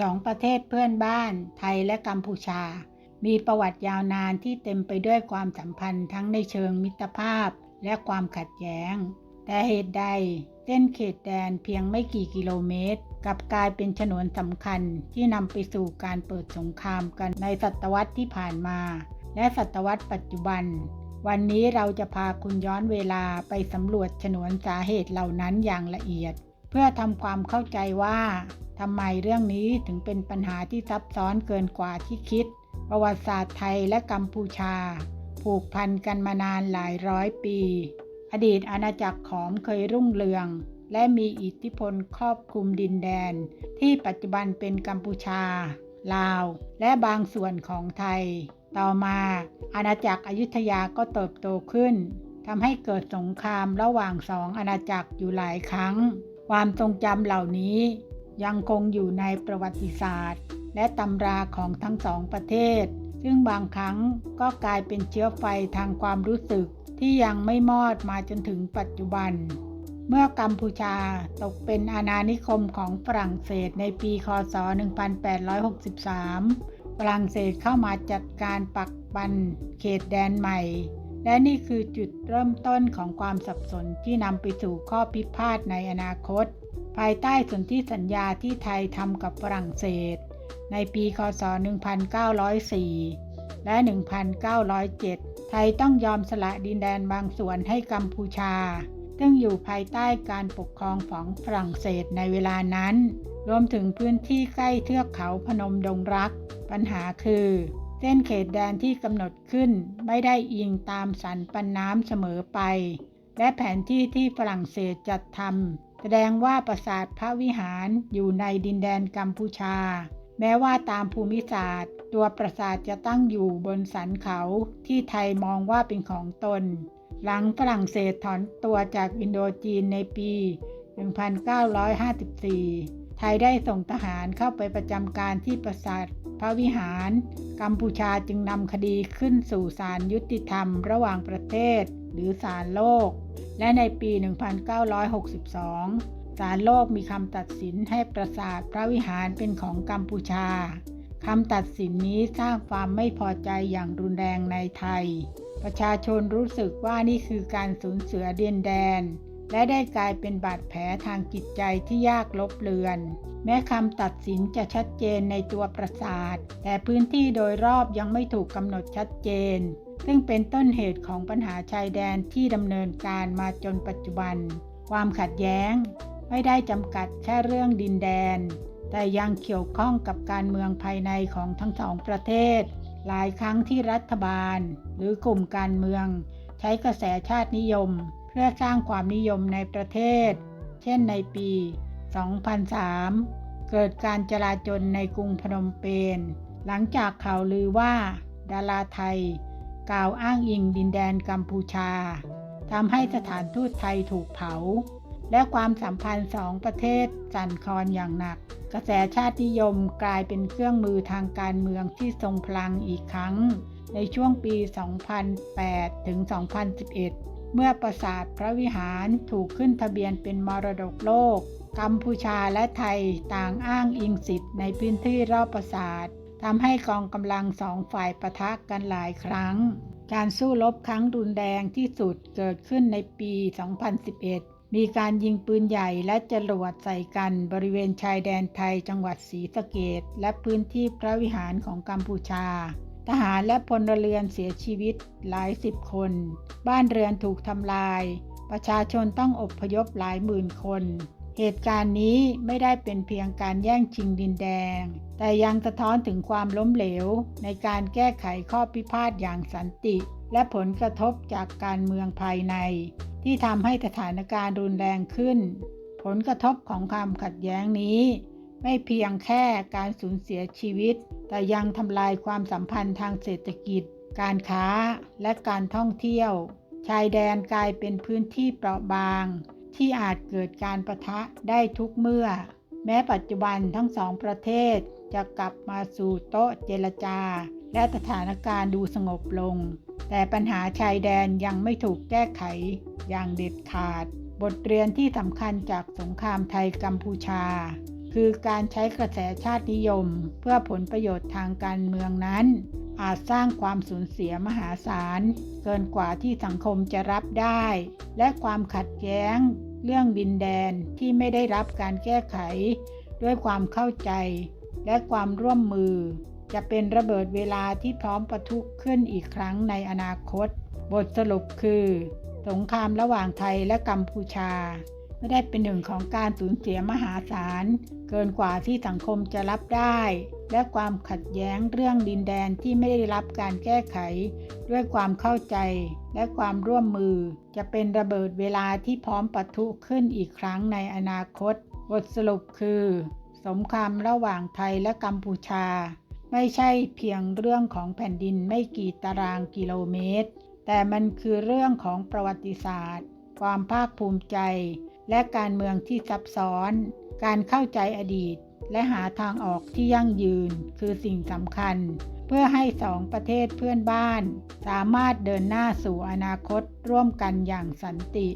สองประเทศเพื่อนบ้าน ไทยและกัมพูชา มีประวัติยาวนานที่เต็มไปด้วยความสัมพันธ์ทั้งในเชิงมิตรภาพและความขัดแย้ง แต่เหตุใดเส้นเขตแดนเพียงไม่กี่กิโลเมตรกลับกลายเป็นฉนวนสำคัญที่นำไปสู่การเปิดสงครามกันในศตวรรษที่ผ่านมา และศตวรรษปัจจุบัน วันนี้เราจะพาคุณย้อนเวลาไปสำรวจฉนวนสาเหตุเหล่านั้นอย่างละเอียด พื่อทำความเข้าใจว่าทำไมเรื่องนี้ถึงเป็นปัญหาที่ซับซ้อนเกินกว่าที่คิด ประวัติศาสตร์ไทยและกัมพูชา ผูกพันกันมานานหลายร้อยปี อดีตอาณาจักรขอมเคยรุ่งเรือง และมีอิทธิพลครอบคลุมดินแดน ที่ปัจจุบันเป็นกัมพูชา ลาว และบางส่วนของไทย ต่อมาอาณาจักรอยุธยาก็เติบโตขึ้นทำให้เกิดสงครามระหว่างสองอาณาจักรอยู่หลายครั้ง ความทรงจำเหล่านี้ยังคงอยู่ในประวัติศาสตร์ และตำราของทั้งสองประเทศ ซึ่งบางครั้งก็กลายเป็นเชื้อไฟทางความรู้สึกที่ยังไม่มอดมาจนถึงปัจจุบัน เมื่อกัมพูชาตกเป็นอาณานิคมของฝรั่งเศสในปี คศ 1863 ฝรั่งเศสเข้ามาจัดการปักปันเขตแดนใหม่ และนี่คือจุดเริ่มต้นของความสับสนที่นำไปสู่ข้อพิพาทในอนาคต ภายใต้สนธิสัญญาที่ไทยทำกับฝรั่งเศส ในปีคศ 1904 และ 1907 ไทยต้องยอมสละดินแดนบางส่วนให้กัมพูชา ซึ่งอยู่ภายใต้การปกครองของฝรั่งเศสในเวลานั้น รวมถึงพื้นที่ใกล้เทือกเขาพนมดงรัก ปัญหาคือ เส้นเขตแดนที่กำหนดขึ้นไม่ได้อิงตามสันปันน้ำเสมอไป และแผนที่ที่ฝรั่งเศสจัดทำแสดงว่าปราสาทพระวิหารอยู่ในดินแดนกัมพูชา แม้ว่าตามภูมิศาสตร์ ตัวปราสาทจะตั้งอยู่บนสันเขาที่ไทยมองว่าเป็นของตน หลังฝรั่งเศสถอนตัวจากอินโดจีนในปี 1954 ไทยได้ส่งทหารเข้าไปประจำการที่ปราสาทพระวิหาร กัมพูชาจึงนำคดีขึ้นสู่ศาลยุติธรรมระหว่างประเทศ หรือศาลโลก และในปี 1962 ศาลโลกมีคำตัดสินให้ปราสาทพระวิหารเป็นของกัมพูชาคำตัดสินนี้สร้างความไม่พอใจอย่างรุนแรงในไทย ประชาชนรู้สึกว่านี่คือการสูญเสียดินแดน และได้กลายเป็นบาดแผลทางจิตใจที่ยากลบเลือน แม้คำตัดสินจะชัดเจนในตัวปราสาท แต่พื้นที่โดยรอบยังไม่ถูกกำหนดชัดเจน ซึ่งเป็นต้นเหตุของปัญหาชายแดนที่ดำเนินการมาจนปัจจุบัน ความขัดแย้ง ไม่ได้จำกัดแค่เรื่องดินแดน แต่ยังเกี่ยวข้องกับการเมืองภายในของทั้งสองประเทศ หลายครั้งที่รัฐบาล หรือกลุ่มการเมือง ใช้กระแสชาตินิยม พื่อสร้างความนิยมในประเทศ เช่นในปี 2003 เกิดการจลาจลในกรุงพนมเปญ หลังจากข่าวลือว่า ดาราไทย กล่าวอ้างอิงดินแดนกัมพูชา ทำให้สถานทูตไทยถูกเผา และความสัมพันธ์สองประเทศสั่นคลอนอย่างหนัก กระแสชาตินิยมกลายเป็นเครื่องมือทางการเมืองที่ทรงพลังอีกครั้ง ในช่วงปี 2008 ถึง 2011 เมื่อปราสาทพระวิหารถูกขึ้นทะเบียนเป็นมรดกโลก กัมพูชาและไทยต่างอ้างอิงสิทธิ์ในพื้นที่รอบปราสาททำให้กองกำลังสองฝ่ายปะทะกันหลายครั้ง การสู้รบครั้งรุนแรงที่สุดเกิดขึ้นในปี 2011 มีการยิงปืนใหญ่และจรวดใส่กันบริเวณชายแดนไทยจังหวัดศรีสะเกดและพื้นที่พระวิหารของกัมพูชา ทหารและพลเรือนเสียชีวิตหลายสิบคน บ้านเรือนถูกทำลาย ประชาชนต้องอบพยพหลายหมื่นคน เหตุการณ์นี้ไม่ได้เป็นเพียงการแย่งชิงดินแดง แต่ยังสะท้อนถึงความล้มเหลว ในการแก้ไขข้อพิพาทอย่างสันติ และผลกระทบจากการเมืองภายใน ที่ทำให้สถานการณ์รุนแรงขึ้น ผลกระทบของความขัดแย้งนี้ ไม่เพียงแค่การสูญเสียชีวิต แต่ยังทำลายความสัมพันธ์ทางเศรษฐกิจ การค้าและการท่องเที่ยว ชายแดนกลายเป็นพื้นที่เปราะบาง ที่อาจเกิดการประทะได้ทุกเมื่อ แม้ปัจจุบันทั้งสองประเทศจะกลับมาสู่โต๊ะเจรจา และสถานการณ์ดูสงบลง แต่ปัญหาชายแดนยังไม่ถูกแก้ไขอย่างเด็ดขาด บทเรียนที่สำคัญจากสงครามไทยกัมพูชา คือการใช้กระแสชาตินิยม เพื่อผลประโยชน์ทางการเมืองนั้น อาจสร้างความสูญเสียมหาศาล เกินกว่าที่สังคมจะรับได้ และความขัดแย้ง เรื่องดินแดนที่ไม่ได้รับการแก้ไข ด้วยความเข้าใจ และความร่วมมือ จะเป็นระเบิดเวลาที่พร้อมประทุขึ้นอีกครั้งในอนาคต บทสรุปคือ สงครามระหว่างไทยและกัมพูชา ไม่ได้เป็นหนึ่งของการสูญเสียมหาศาล เกินกว่าที่สังคมจะรับได้ และความขัดแย้งเรื่องดินแดนที่ไม่ได้รับการแก้ไข ด้วยความเข้าใจและความร่วมมือ จะเป็นระเบิดเวลาที่พร้อมปะทุขึ้นอีกครั้งในอนาคต บทสรุปคือ สงครามระหว่างไทยและกัมพูชา ไม่ใช่เพียงเรื่องของแผ่นดินไม่กี่ตารางกิโลเมตร แต่มันคือเรื่องของประวัติศาสตร์ ความภาคภูมิใจ และการเมืองที่ซับซ้อน การเข้าใจอดีต และหาทางออกที่ยั่งยืนคือสิ่งสำคัญ เพื่อให้สองประเทศเพื่อนบ้าน สามารถเดินหน้าสู่อนาคตร่วมกันอย่างสันติ